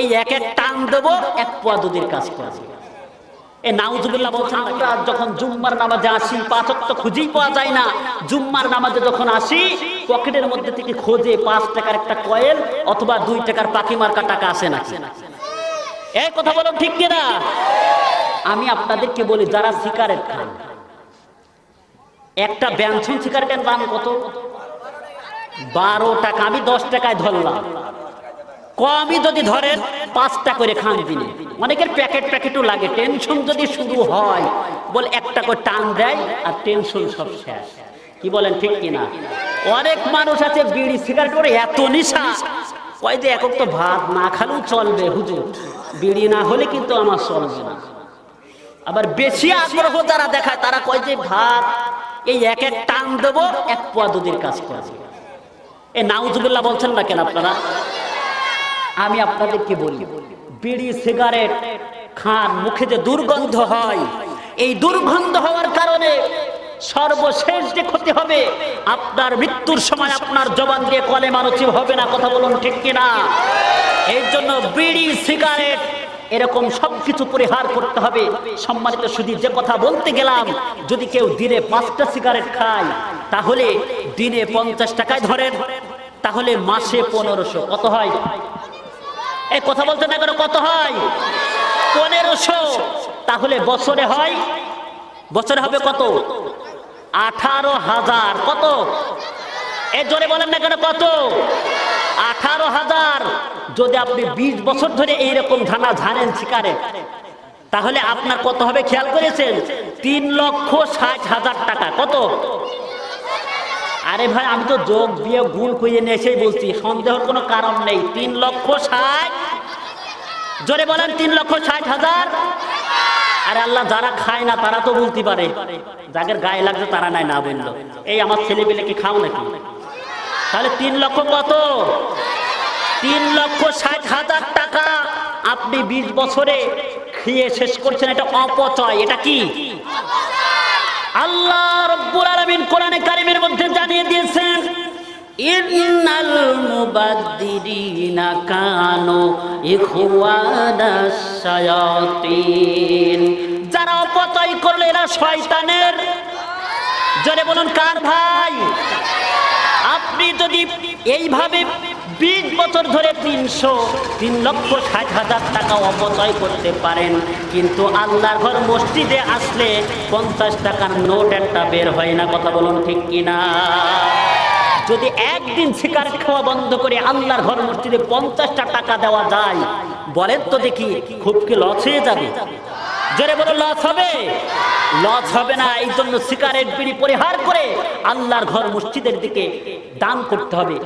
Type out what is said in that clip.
এই এক এক টান দেবো, এক পোয়া দুধের কাজ করবে এ নাউজুবিল্লাহ বলছেন আমরা যখন জুম্মার নামাজে আসি পাঁচক তো খুঁজেই পাওয়া যায় না। জুম্মার নামাজে যখন আসি, পকেটের মধ্যে থেকে খোঁজে পাঁচ টাকার একটা কয়েল অথবা দুই টাকার পাখি মার্কা টাকা আসে নাকি? এই কথা বলো ঠিক কিনা? আমি আপনাদেরকে বলি, যারা সিগারেট খান, একটা ব্যঞ্জন সিগারেটের দাম কত? বারো টাকা, আমি দশ টাকায় ধরলাম। কমই যদি ধরেন পাঁচটা করে খান দিনে অনেকের প্যাকেট প্যাকেটও লাগে, টেনশন যদি শুরু হয়, বলে একটা করে টান দেয় আর টেনশন সব শেষ। কি বলেন, ঠিক কিনা? অনেক মানুষ আছে বিড়ি সিগারেট করে, এত নিশা। কয় যে একক তো ভাত না খালেও চলবে, হুজুর। বিড়ি না হলে কিন্তু আমার চলবে না। আবার বেশি আগ্রহ যারা দেখায়, তারা কয় যে, ভাত, এই এক এক টান দেবো, এক পোয়া দুধের কাজ করবে। এ নাউজুবিল্লাহ বলছেন না কেন আপনারা? আমি আপনাদেরকে বলি, বিড়ি, সিগারেট খান, মুখে যে দুর্গন্ধ হয়, এই দুর্গন্ধ হওয়ার কারণে সর্বশেষ যে ক্ষতি হবে, আপনার মৃত্যুর সময় আপনার জবান দিয়ে কলে মানসিক হবে না, কথা বলুন ঠিক কিনা? এই জন্য বিড়ি, সিগারেট এরকম সবকিছু পরিহার করতে হবে। সম্মানিত শুধু যে কথা বলতে গেলাম, যদি কেউ দিনে পাঁচটা সিগারেট খায়, তাহলে দিনে পঞ্চাশ টাকায় ধরেন, তাহলে মাসে পনেরোশো। কত হয়? এই কথা বলতে না কেন কত হয়? পনেরোশো। তাহলে বছরে হয়? বছরে হবে কত? আঠারো হাজার। কত? এ জোরে বলেন না কেন কত? আঠারো হাজার। যদি আপনি বিশ বছর ধরে এইরকম ধানা ঝানেন শিকারে, তাহলে আপনার কত হবে খেয়াল করেছেন? তিন লক্ষ ষাট হাজার টাকা। কত? আরে ভাই, আমি তো যোগ দিয়ে গুণ কইয়ে নিয়ে এসেই বলছি, সন্দেহের কোনো কারণ নেই। তিন লক্ষ ষাট। জোরে বলেন, তিন লক্ষ ষাট হাজার। আরে আল্লাহ, যারা খায় না, তারা তো বলতে পারে। যাদের গায়ে লাগছে, তারা নাই না, বলল। এই আমার ছেলে পেলে কি খাও নাকি? তাহলে তিন লক্ষ কত? তিন লক্ষ ষাট হাজার টাকা আপনি বিশ বছরে খেয়ে শেষ করছেন, এটা অপচয়। এটা কি? আল্লাহ রব্বুল আলামিন কোরআনে কারিমের মধ্যে দিয়েছেন কানু যারা অপচয় করলে এরা শয়তানের। জোরে বলুন কার ভাই? আপনি যদি এইভাবে বিশ বছর ধরে তিনশো, তিন লক্ষ, ষাট হাজার টাকা অপচয় করতে পারেন, কিন্তু আল্লাহর ঘর মসজিদে আসলে পঞ্চাশ টাকার নোট একটা বের হয় না, কথা বলুন ঠিক কিনা? যদি একদিন সিগারেট খাওয়া বন্ধ করে আল্লাহর ঘর মসজিদে পঞ্চাশটা টাকা দেওয়া যায়, বলেন তো দেখি খুব কি লস হয়ে যাবে? জোরে বলো লস হবে? লস হবে না এই জন্য সিগারেট বিড়ি পরিহার করে আল্লাহর ঘর মসজিদের দিকে দান করতে হবে।